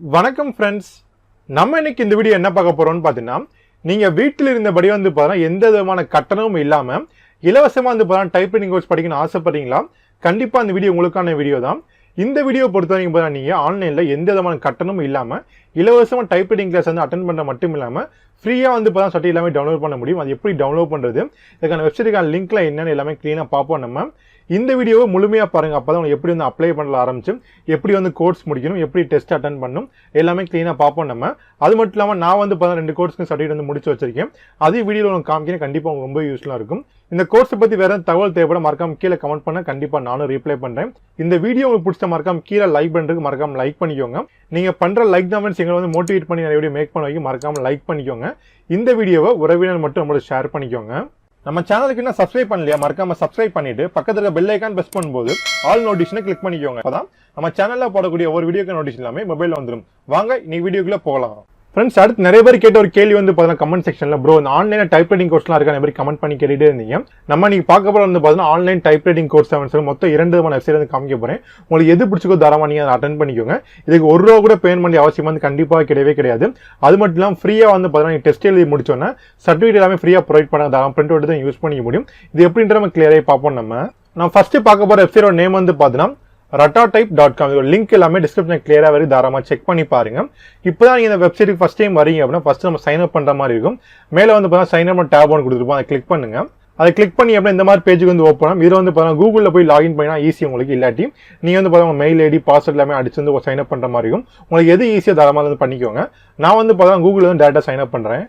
வணக்கம் ஃப்ரெண்ட்ஸ் நம்ம இன்னைக்கு இந்த வீடியோ என்ன பார்க்க போறோம்னு பார்த்தீங்கன்னா நீங்க வீட்டில் இருந்தபடி வந்து பார்த்தீங்கன்னா எந்த விதமான கட்டணமும் இல்லாம இலவசமா வந்து பார்த்தீங்கன்னா டைப் கோர்ஸ் படிக்கணும்னு ஆசைப்படுறீங்களா? கண்டிப்பா இந்த வீடியோ உங்களுக்கான வீடியோ தான். இந்த வீடியோ பொறுத்த வரைக்கும் பார்த்தீங்கன்னா நீங்க ஆன்லைன்ல எந்த விதமான கட்டணமும் இல்லாம இலவசமாக டைப்ரைட்டிங் கிளாஸ் வந்து அட்டன் பண்ண மட்டும் இல்லாமல் ஃப்ரீயாக வந்து பார்த்தா சட்டி எல்லாமே டவுன்லோட் பண்ண முடியும். அது எப்படி டவுன்லோட் பண்ணுறது இதுக்கான வெப்சைட்டுக்கான லிங்க்ல என்னென்னு எல்லாமே க்ளீனாக பார்ப்போம் நம்ம. இந்த வீடியோவை முழுமையாக பாருங்கள் அப்போ தான் எப்படி வந்து அப்ளை பண்ணல ஆரம்பிச்சு எப்படி வந்து கோர்ஸ் முடிக்கணும் எப்படி டெஸ்ட் அட்டன் பண்ணணும் எல்லாமே க்ளீனாக பார்ப்போம் நம்ம. அது மட்டும் இல்லாமல் நான் வந்து பார்த்தா ரெண்டு கோர்ஸ்க்கு சர்டிஃபிகேட் வந்து முடிச்சு வச்சிருக்கேன். அதே வீடியோவில் உங்களுக்கு காமிக்கிறேன். கண்டிப்பாக உங்களுக்கு ரொம்ப யூஸ்ஃபுல்லாக இருக்கும். இந்த கோர்ஸை பற்றி வேற தகவல் தேவைப்பட மறக்காம கீழே கமெண்ட் பண்ண கண்டிப்பாக நானும் ரீப்ளை பண்ணுறேன் இந்த வீடியோ உங்களுக்கு பிடிச்ச மறக்காம கீழே லைக் பண்ணுறதுக்கு மறக்காம லைக் பண்ணிக்கோங்க. நீங்கள் பண்ணுற லைக் தான் ஃப்ரெண்ட்ஸ் வந்து மோட்டிவேட் பண்ணி நிறைய வீடியோ மேக் பண்ண வைக்க மறக்காம லைக் பண்ணிக்கோங்க. இந்த வீடியோவை உறவினர் மட்டும் நம்மளோட ஷேர் பண்ணிக்கோங்க. நம்ம சேனலுக்கு என்ன சப்ஸ்கிரைப் பண்ணலையா? மறக்காம சப்ஸ்கிரைப் பண்ணிட்டு பக்கத்துல இருக்க பெல் ஐக்கான் பிரஸ் பண்ணும்போது ஆல் நோட்டிஷனை கிளிக் பண்ணிக்கோங்க. அப்பதான் நம்ம சேனல்ல போடக்கூடிய ஒரு வீடியோக்கு நோட்டிஷன் எல்லாமே மொபைல் வந்துடும் வாங்க இன்னைக்கு வீடியோக்குள்ள போகலாம். ஃப்ரெண்ட்ஸ் அடுத்து நிறைய பேர் கேட்ட ஒரு கேள்வி வந்து பார்த்தீங்கன்னா கமெண்ட் செக்ஷனில் ப்ரோ இந்த ஆன்லைன் டைப் ரைட்டிங் கோர்ஸ்லாம் இருக்கா? நிறைய பேர் கமெண்ட் பண்ணி கேட்டுட்டே இருந்தீங்க. நம்ம நீங்கள் பார்க்க போகிற வந்து பார்த்தீங்கன்னா ஆன்லைன் டைப் ரைட்டிங் கோர்ஸ் சொல்லி மொத்தம் இரண்டு விதமான வெப்சைட் வந்து காமிக்க போகிறேன் உங்களுக்கு எது பிடிச்சிக்கோ தாராளமா நீங்கள் அதை அட்டன் பண்ணிக்கோங்க. இதுக்கு ஒரு ரூபா கூட பேமெண்ட் பண்ணி அவசியம் வந்து கண்டிப்பாக கிடையவே கிடையாது. அது மட்டும் இல்லாமல் ஃப்ரீயாக வந்து பார்த்தீங்கன்னா நீங்கள் டெஸ்ட் எழுதி முடிச்சோன்னா சர்டிஃபிகேட் எல்லாமே ஃப்ரீயாக ப்ரொவைட் பண்ண தாராளம் பிரிண்ட் அவுட் தான் யூஸ் பண்ணிக்க முடியும். இது எப்படின்ற நம்ம கிளியராக பார்ப்போம் நம்ம. நான் ஃபஸ்ட்டு பார்க்க போகிற வெப்சைட்டோட நேம் வந்து பார்த்தீங்கன்னா ரட்டா டைப் டாட் காம் இதோட லிங்க் எல்லாமே டிஸ்கிரிப்ஷன் கிளியராக வரும். தாராளமாக செக் பண்ணி பாருங்க. இப்போ தான் நீங்கள் இந்த வெப்சைட்டுக்கு ஃபஸ்ட் டைம் வரீங்க அப்படின்னா ஃபஸ்ட்டு நம்ம சைன் அப் பண்ணுற மாதிரி இருக்கும். மேலே வந்து பார்த்தீங்கன்னா சைன் அப் டேப் ஒன்று கொடுத்துருப்போம். அதை கிளிக் பண்ணுங்க. அதை கிளிக் பண்ணி அப்படியே இந்த மாதிரி பேஜுக்கு வந்து ஓப்பன் ஆகும். இதில் வந்து பார்த்தீங்கன்னா கூகுளில் போய் லாகின் பண்ணினா ஈஸி உங்களுக்கு. இல்லாட்டி நீங்கள் வந்து பார்த்தீங்கன்னா மெயில் ஐடி பாஸ்வேர்ட் எல்லாமே அடிச்சு வந்து சைன் அப் பண்ணுற மாதிரி இருக்கும். உங்களுக்கு எது ஈஸியாக தாராளமாக வந்து பண்ணிக்கோங்க. நான் வந்து பார்த்தீங்கன்னா கூகுளில் வந்து டேரெக்டாக சைன் அப் பண்ணுறேன்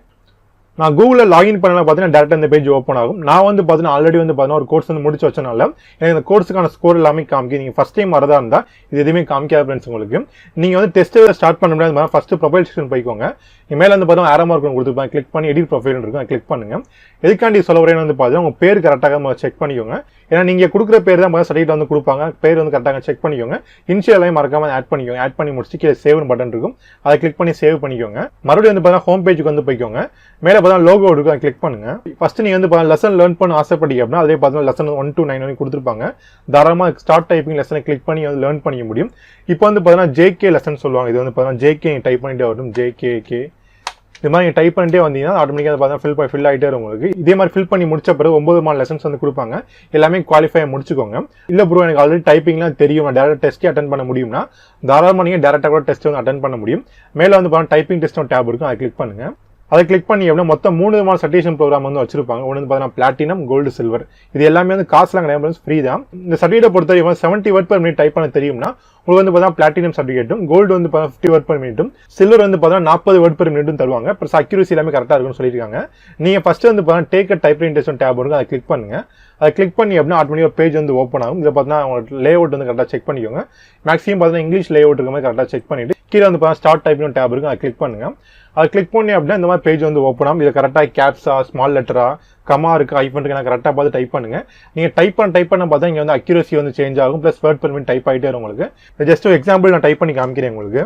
நான் கூகுளில் லாகின் பண்ணல பார்த்தீங்கன்னா டேரக்டாக இந்த பேஜ் ஓப்பன் ஆகும். நான் வந்து பார்த்தீங்கன்னா ஆல்ரெடி வந்து பார்த்தீங்கன்னா ஒரு கோர்ஸ் வந்து முடிச்சு வச்சனால எனக்கு இந்த கோர்ஸுக்கான ஸ்கோர் எல்லாமே காமிக்கும் நீங்கள் ஃபஸ்ட் டைம் வரதா இருந்தால் இது எதுவுமே காமிக்காது ஃப்ரெண்ட்ஸ் உங்களுக்கு. நீங்கள் வந்து டெஸ்ட் ஸ்டார்ட் பண்ண முடியாது. ஃபஸ்ட்டு ப்ரொஃபைல் செக்ஷன் போய்க்கோங்க. இங்க மேலே வந்து பார்த்தீங்கன்னா ஆரோ மார்க் கொடுத்துருப்பாங்க. கிளிக் பண்ணி எடிட் ப்ரொஃபைல் இருக்கும். கிளிக் பண்ணுங்கள் எதுக்காண்டி சொல்ல வரேன்னு வந்து பார்த்தீங்கன்னா உங்கள் பேர் கரெக்டாக செக் பண்ணிக்கோங்க. ஏன்னா நீங்கள் கொடுக்குற பேர் தான் முதல்ல சர்டிஃபிகேட் வந்து கொடுப்பாங்க. பேர் வந்து கரெக்டாக செக் பண்ணிக்கோங்க. இன்ஷியலையும் மறக்காம ஆட் பண்ணிக்கோங்க. ஆட் பண்ணி முடிச்சு கீழே சேவ் பட்டன் இருக்கும். அதை கிளிக் பண்ணி சேவ் பண்ணிக்கோங்க. மறுபடியும் வந்து பார்த்தீங்கன்னா ஹோம் பேஜுக்கு வந்து போய்க்கோங்க. மேலே பார்த்தா லோகோ இருக்கும் அதை கிளிக் பண்ணுங்க. ஃபஸ்ட்டு நீங்கள் வந்து பார்த்தீங்கன்னா லெசன் லேர்ன் பண்ண ஆசைப்பட்டீங்க அப்படின்னா அதே பார்த்தீங்கன்னா லெசன் ஒன் டூ நைன் வரைக்கும் கொடுத்துருப்பாங்க. தாராளமாக ஸ்டார்ட் டைப்பிங் லெசனை கிளிக் பண்ணி வந்து லேர்ன் பண்ணிக்க முடியும். இப்போ வந்து பார்த்தீங்கன்னா ஜேகே லெசன் சொல்லுவாங்க. இது வந்து பார்த்தீங்கன்னா ஜேகே டைப் பண்ணிட்டே வரும் ஜேகே கே இது மாதிரி நீங்கள் டைப் பண்ணிட்டே வந்தீங்கன்னா ஆட்டோமேட்டிக்காக பார்த்தா ஃபில் ஃபில் ஆகிட்டே உங்களுக்கு. இதே மாதிரி ஃபில் பண்ணி முடிச்ச பிறகு ஒன்பது மாதிரி லெசன்ஸ் வந்து கொடுப்பாங்க. எல்லாமே குவாலிஃபை முடிச்சுக்கோங்க. இல்லை ப்ரோ எனக்கு ஆல்ரெடி டைப்பிங்லாம் தெரியும். நான் டேரக்ட் டெஸ்ட்டே அட்டன் பண்ண முடியும்னா தாராளமாக நீங்கள் டேரெக்டாக கூட டெஸ்ட் வந்து அட்டன் பண்ண முடியும். மேலே வந்து பார்த்தா டைப்பிங் டெஸ்ட் டேப் இருக்கும். அதை கிளிக் பண்ணுங்கள் அதை கிளிக் பண்ணி அப்படின்னா மொத்தம் மூணு விதமான சர்டிஃபிகேஷன் ப்ரோக்ராம் வந்து வச்சிருப்பாங்க. ஒன்று வந்து பார்த்தீங்கன்னா பிளாட்டினம் கோல்டு சில்வர் இது எல்லாமே வந்து காசுலாம் கிடையாது ஃப்ரீ தான். இந்த சர்டிஃபிகேட் பொறுத்த வரைக்கும் seventy word per minute type பண்ண தெரியும்னா உங்களுக்கு வந்து பார்த்தீங்கன்னா பிளாட்டினம் சர்டிஃபிகேட்டும் கோல்டு வந்து பார்த்தீங்கன்னா ஃபிஃப்டி வேர்ட் பர் மினிட்டும் சில்வர் வந்து பார்த்தீங்கன்னா நாற்பது வேர்ட் பர் மினிட்டும் தருவாங்க. ப்ளஸ் அக்யூரசி எல்லாமே கரெக்டாக இருக்கும்னு சொல்லியிருக்காங்க. நீங்கள் ஃபஸ்ட்டு வந்து பார்த்தீங்கன்னா take a type test tab இருக்கும் அதை கிளிக் பண்ணுங்க. அதை கிளிக் பண்ணி அப்படின்னா ஆட்டோமேட்டிக் ஒரு பேஜ் வந்து ஓப்பன் ஆகும். இதை பார்த்தீங்கன்னா உங்களுக்கு லே அவுட் வந்து கரெக்டாக செக் பண்ணிக்கோங்க. மேக்ஸிமம் பார்த்தீங்கன்னா இங்கிலீஷ் லே அவுட் இருக்க மாதிரி கரெக்டாக செக் பண்ணிட்டு கீழே வந்து பார்த்தீங்கன்னா ஸ்டார்ட் டைப்னு டேப் இருக்கும். அதை கிளிக் பண்ணுங்க. அதை கிளிக் பண்ணி அப்படின்னா இந்த மாதிரி பேஜ் வந்து ஓப்பன் ஆகும். இதை கரெக்டாக கேப்ஸா ஸ்மால் லெட்டரா கமா இருக்கு ஐஃபன் நான் கரெக்டாக பார்த்து டைப் பண்ணுங்க. நீங்கள் டைப் பண்ண டைப் பண்ண பார்த்தா இங்கே வந்து அக்யூரசி வந்து சேஞ்ச் ஆகும். ப்ளஸ் வேர்ட் பெர்மிட் டைப் ஆகிட்டே உங்களுக்கு. ஜஸ்ட் எக்ஸாம்பிள் நான் டைப் பண்ணி காமிக்கிறேன் உங்களுக்கு.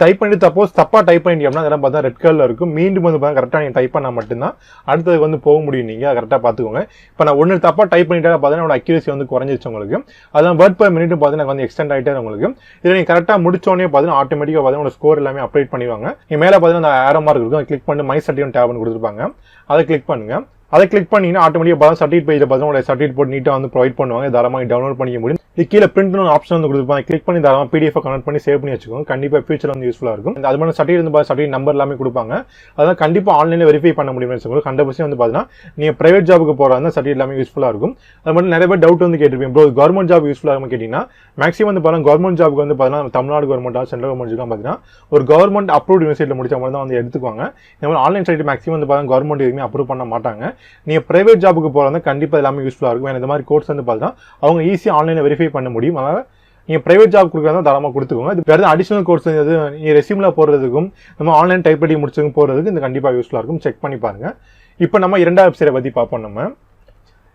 டைப் பண்ணிட்டு சப்போஸ் தப்பாக டைப் பண்ணி அப்படின்னா அதெல்லாம் பார்த்தா ரெட் கலரில் இருக்கும். மீண்டும் வந்து பார்த்தா கரெக்டாக நீங்கள் டைப் பண்ணால் மட்டும்தான். அடுத்தது வந்து போக முடியும் நீங்கள் கரெக்டாக பார்த்துக்கோங்க. இப்போ நான் ஒன்று தப்பாக டைப் பண்ணிட்டா பார்த்தீங்கன்னா என்னோட அக்யூரசி வந்து குறைஞ்சிச்சு உங்களுக்கு. அதான் வேர்ட் பர் மினிட் பார்த்தீங்கன்னா வந்து எக்ஸ்டெண்ட் ஆகிட்டே உங்களுக்கு. இதில் நீங்கள் கரெக்டாக முடிச்சோடனே பார்த்தீங்கன்னா ஆட்டோமேட்டிக்காக பார்த்தீங்கன்னா ஸ்கோர் எல்லாமே அப்டேட் பண்ணிடுவாங்க. நீங்கள் மேலே பார்த்தீங்கன்னா அந்த ஆரோ மார்க் இருக்கும். கிளிக் பண்ணி மை சர்டிஃபிகேட் டேப்னு கொடுத்துருப்பாங்க. அதை கிளிக் பண்ணுங்கள் அதை கிளிக் பண்ணீங்கன்னா ஆட்டோமேட்டிக்காக பார்த்தா சர்டிஃபிகேட் பேஜில் உங்களுடைய சர்டிஃபிகேட் போட்டு நீட்டாக வந்து ப்ரொவைட் பண்ணுவாங்க. தாராளமாக டவுன்லோட் பண்ணிக்க முடியும். இது கீழே பிரிண்ட் ஆப்ஷன் வந்து கொடுத்துருப்பாங்க. கிளிக் பண்ணி தாராளமாக பிடிஎஃப் கனெக்ட் பண்ணி சேவ் பண்ணி வச்சுக்கோங்க. கண்டிப்பாக ஃபியூச்சர் வந்து யூஸ்ஃபுல்லாக இருக்கும். அது மாதிரி சர்டிஃபிகேட் வந்து சர்டிஃபிகேட் நம்பர் எல்லாமே கொடுப்பாங்க. அதான் கண்டிப்பாக ஆன்லைனில் வெரிஃபை பண்ண முடியும் வச்சுக்கோங்க ஹண்ட்ரட் பர்சன்ட் வந்து பார்த்தீங்கன்னா நீங்கள் ப்ரைவேட் ஜாபுக்கு போகிறதா சர்டிஃபிகேட் எல்லாமே யூஸ்ஃபுல்லாக இருக்கும். அது மட்டும் நிறைய பேர் டவுட் வந்து கேட்டிருப்பீங்க. ப்ரோ கவர்மெண்ட் ஜாப் யூஸ்ஃபுல்லாக இருக்கும் கேட்டிங்கன்னா மேக்ஸிமம் வந்து பார்த்தீங்கன்னா கவர்மெண்ட் ஜாபுக்கு வந்து பார்த்தீங்கன்னா தமிழ்நாடு கவர்மெண்ட்டாக சென்ட்ரல் கவர்மெண்ட் பார்த்தீங்கன்னா ஒரு கவர்மெண்ட் அப்ரூவ் யூனிவர்சிட்டியில் முடிச்ச மாதிரி தான் வந்து எடுத்துக்குவாங்க. இந்த மாதிரி ஆன்லைன் சைட் மேக்ஸிமம் வந்து பார்த்தீங்கன்னா கவர்மெண்ட் எதுவுமே அப்ரூவ் பண்ண மாட்டாங்க. நீங்கள் ப்ரைவேட் ஜாபுக்கு போகிறதா கண்டிப்பாக எல்லாமே யூஸ்ஃபுல்லாக இருக்கும். ஏன்னா இந்த மாதிரி கோர்ஸ் வந்து பார்த்தீங்கன்னா அவங்க ஈஸியாக ஆன்லைனில் வெரிஃபை பண்ண முடியும். அதனால் நீங்கள் ப்ரைவேட் ஜாப் கொடுக்குறதா தாராளமாக கொடுத்துக்கோங்க. இது வேறு அடிஷனல் கோர்ஸ் எது நீங்கள் ரெசியூமில் போடுறதுக்கும் நம்ம ஆன்லைன் டைப் ரைட்டிங் முடிச்சதுக்கும் போகிறதுக்கு இந்த கண்டிப்பாக யூஸ்ஃபுல்லாக இருக்கும். செக் பண்ணி பாருங்கள் இப்போ நம்ம இரண்டாவது வெப்சைட்டை பற்றி பார்ப்போம் நம்ம.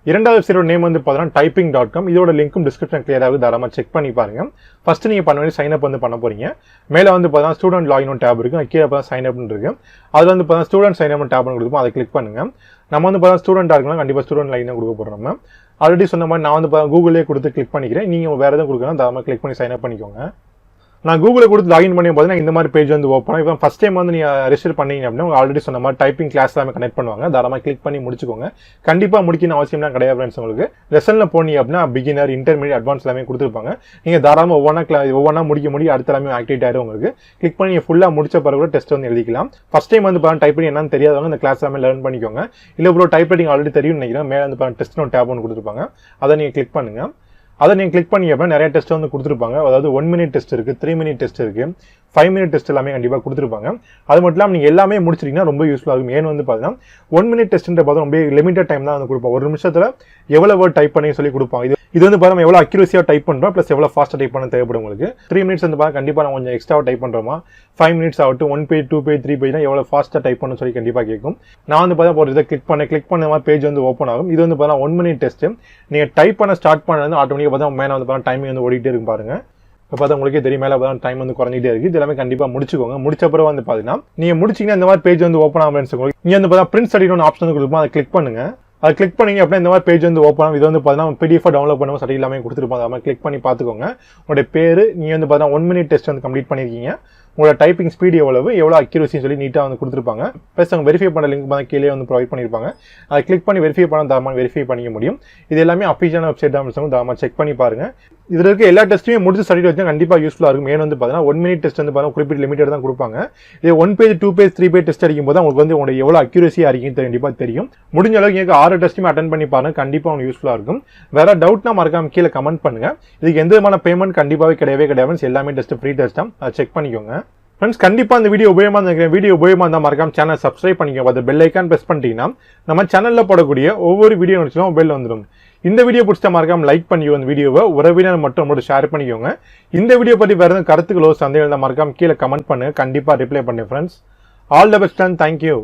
இரண்டாவது வெப்சைட்டோட நேம் வந்து பார்த்தீங்கன்னா டைப்பிங் டாட் காம் இதோட லிங்க்கும் டிஸ்கிரிப்ஷன் கிளியராக தாராளமாக செக் பண்ணி பாருங்க. ஃபஸ்ட்டு நீங்கள் பண்ண வேண்டிய சைன் அப் வந்து பண்ண போறீங்க. மேலே வந்து பார்த்தீங்கன்னா ஸ்டூடெண்ட் லாகின் டேப் இருக்கும் கீழே பார்த்தா சைன் அப்னு இருக்கு. அது வந்து பார்த்தீங்கன்னா ஸ்டூடெண்ட் சைன் அப் டேப்னு கொடுக்கும் அதை கிளிக் பண்ணுங்கள் நம்ம வந்து பார்த்தா ஸ்டூடெண்ட்டாக இருக்கலாம் கண்டிப்பாக ஸ்டூடெண்ட் லைனாக கொடுக்க போகிறோம் நம்ம ஆல்ரெடி சொன்ன மாதிரி நான் வந்து கூகுளே கொடுத்து கிளிக் பண்ணிக்கிறேன். நீங்கள் வேறு எதுவும் கொடுக்குறோம் தாராளமாக கிளிக் பண்ணி சைன் அப் பண்ணிக்கோங்க. நான் கூகுளில் கொடுத்து லாகின் பண்ணி பார்த்தீங்கன்னா இந்த மாதிரி பேஜ் வந்து ஓப்பன் இப்போ ஃபஸ்ட் டைம் வந்து நீங்கள் ரெஜிஸ்டர் பண்ணீங்க அப்படின்னா உங்கள் ஆல்ரெடி சொன்ன மாதிரி டைப்பிங் கிளாஸ் எல்லாமே கனெக்ட் பண்ணுவாங்க. தாராளமாக கிளிக் பண்ணி முடிச்சுக்கோங்க. கண்டிப்பாக முடிக்கணும் அவசியம்லாம் கிடையாது ஃப்ரெண்ட்ஸ் உங்களுக்கு லெசனில் போனீங்க அப்படின்னா பிகினர் இன்டர்மீடியட் அட்வான்ஸ் எல்லாமே கொடுத்துருப்பாங்க. நீங்கள் தாராளமாக ஒவ்வொன்றா கிளா ஒவ்வொன்றா முடிக்க முடியும் அடுத்த எல்லாமே ஆக்டிவேட் ஆயிடும் உங்களுக்கு. கிளிக் பண்ணி ஃபுல்லாக முடிச்ச பிறகு கூட டெஸ்ட் வந்து எழுதிக்கலாம். ஃபஸ்ட் டைம் வந்து பாருங்க டைப் பண்ணி என்னன்னு தெரியாதவங்க இந்த கிளாஸ் எல்லாமே லேர்ன் பண்ணிக்கோங்க. இல்லை ப்ரோ டைப் ரைட்டிங் ஆல்ரெடி தெரியும் நினைக்கிறேன். மேலே வந்து பாருங்க டெஸ்ட் டேப் ஒன்று கொடுத்துருப்பாங்க. அதை நீங்கள் கிளிக் பண்ணுங்கள் அதை நீங்கள் கிளிக் பண்ணி அப்படின்னா நிறைய டெஸ்ட் வந்து கொடுத்துருப்பாங்க. அதாவது ஒன் மினிட் டெஸ்ட் இருக்குது த்ரீ மினிட் டெஸ்ட் இருக்குது ஃபைவ் மினிட் டெஸ்ட் எல்லாமே கண்டிப்பாக கொடுத்துருப்பாங்க. அது மட்டும் இல்லாமல் நீங்கள் எல்லாமே முடிச்சிட்டிங்கன்னா ரொம்ப யூஸ்ஃபுல்லாக இருக்கும். ஏன்னு வந்து பார்த்தீங்கன்னா ஒன் மினிட் டெஸ்ட்ன்ற பார்த்தா ரொம்ப லிமிட்டட் டைம் தான் வந்து கொடுப்பாங்க. ஒரு நிமிஷத்தில் எவ்வளோ வேர்ட் டைப் பண்ணி சொல்லி கொடுப்பாங்க. இது இது வந்து பார்த்தா எவ்வளோ அக்யூரஸியாக டைப் பண்ணுறோம் ப்ளஸ் எவ்வளோ ஃபாஸ்ட்டாக டைப் பண்ண தேவைப்படும் உங்களுக்கு. த்ரீ மினிட்ஸ் வந்து பார்த்தா கண்டிப்பாக நான் கொஞ்சம் எக்ஸ்ட்ரா டைப் பண்ணுறோமா ஃபைவ் மினிட்ஸ் ஆகட்டும் one page two page three page எவ்வளோ ஃபாஸ்ட்டாக டைப் பண்ணணும் சொல்லி கண்டிப்பாக கேட்கும். நான் வந்து பார்த்தா ஒரு இதை கிளிக் பண்ண கிளிக் பண்ண மாதிரி பேஜ் வந்து ஓப்பன் ஆகும். இது வந்து பார்த்தா ஒன் மினிட் டெஸ்ட் நீங்கள் டைப் பண்ண ஸ்டார்ட் பண்ணது நீங்கள் பார்த்தா மேலே வந்து பார்த்தா டைமிங் வந்து ஓடிட்டே இருக்கும் பாருங்க. இப்போ பார்த்தா உங்களுக்கே தெரியும் மேலே பார்த்தா டைம் வந்து குறைஞ்சிட்டே இருக்குது இது எல்லாமே கண்டிப்பாக முடிச்சுக்கோங்க. முடிச்ச பிறகு வந்து பார்த்தீங்கன்னா நீங்கள் முடிச்சிங்கன்னா இந்த மாதிரி பேஜ் வந்து ஓப்பன் ஆகும் உங்களுக்கு இங்கே வந்து பார்த்தா பிரிண்ட் ஸ்டடினு ஆப்ஷன் வந்து கொடுப்போம் அதை கிளிக் பண்ணுங்க. அதை கிளிக் பண்ணீங்க அப்படின்னா இந்த மாதிரி பேஜ் வந்து ஓப்பன் ஆகும். இது வந்து பார்த்தீங்கன்னா பிடிஎஃப் டவுன்லோட் பண்ணுவோம் சரி எல்லாமே கொடுத்துருப்போம் அதை மாதிரி கிளிக் பண்ணி பார்த்துக்கோங்க. உங்களுடைய பேர் நீங்கள் வந்து பார்த்தீங்கன்னா ஒன் மினிட் டெஸ்ட் வந்து கம்ப்ளீட் பண்ணியிருக்கீங்க உங்களோட டைப்பிங் ஸ்பீடு எவ்வளவு? எவ்வளோ அக்யூரஸின்னு சொல்லி நீட்டாக வந்து கொடுத்துருப்பாங்க. ப்ளஸ் அவங்க வெரிஃபை பண்ண லிங்க் வந்து கீழே வந்து ப்ரொவைட் பண்ணியிருப்பாங்க அதை கிளிக் பண்ணி வெரிஃபை பண்ண தாராளமாக வெரிஃபை பண்ணிக்க முடியும். இது எல்லாமே அஃபிஷியலான வெப்சைட் தான் தாராளமாக செக் பண்ணி பாருங்கள் இதில் இருக்க எல்லா டெஸ்ட்டுமே முடிச்சு ஸ்டடி வச்சா கண்டிப்பாக யூஸ்ஃபுல்லாக இருக்கும். ஏன் வந்து பார்த்தீங்கன்னா ஒன் மினிட் டெஸ்ட் வந்து பார்த்தீங்கன்னா குறிப்பிட்ட லிமிட்டட் தான் கொடுப்பாங்க. இது one page two page three page test அடிக்கும் போது உங்களுக்கு வந்து உங்களுக்கு எவ்வளோ அக்யூரஸியாக இருக்குன்னு கண்டிப்பாக தெரியும். முடிஞ்ச அளவுக்கு எனக்கு ஆறு டெஸ்ட்டுமே அட்டன் பண்ணி பாருங்க. கண்டிப்பாக உங்களுக்கு யூஸ்ஃபுல்லாக இருக்கும். வேற டவுட்னா மறக்காம கீழே கமெண்ட் பண்ணுங்க. இதுக்கு எந்த விதமான பேமெண்ட் கண்டிப்பாகவே கிடையவே கிடையாது எல்லாமே டெஸ்ட் ஃப்ரீ டெஸ்ட் தான். அதை செக் பண்ணிக்கோங்க. ஃப்ரெண்ட்ஸ் கண்டிப்பாக இந்த வீடியோ உபயோகமாக நினைக்கிறேன் வீடியோ உபயோகமாக இருந்தால் மறக்காம சேனல் சப்ஸ்கிரைப் பண்ணிக்கோங்க. அது பெல் ஐக்கான் ப்ரெஸ் பண்ணிட்டீங்கன்னா நம்ம சேனலில் போடக்கூடிய ஒவ்வொரு வீடியோ நினச்சாலும் பெல் வந்துடும். இந்த வீடியோ பிடிச்சா மறக்காம லைக் பண்ணிக்கோ இந்த வீடியோவை உறவினர் மட்டும் மட்டும் ஷேர் பண்ணிக்கோங்க. இந்த வீடியோ பற்றி வேறு எதுவும் கருத்துக்களோ சந்தேகம் இருந்தால் மறக்காம கீழே கமெண்ட் பண்ணுங்கள் கண்டிப்பாக ரிப்ளை பண்ணு friends all the best and thank you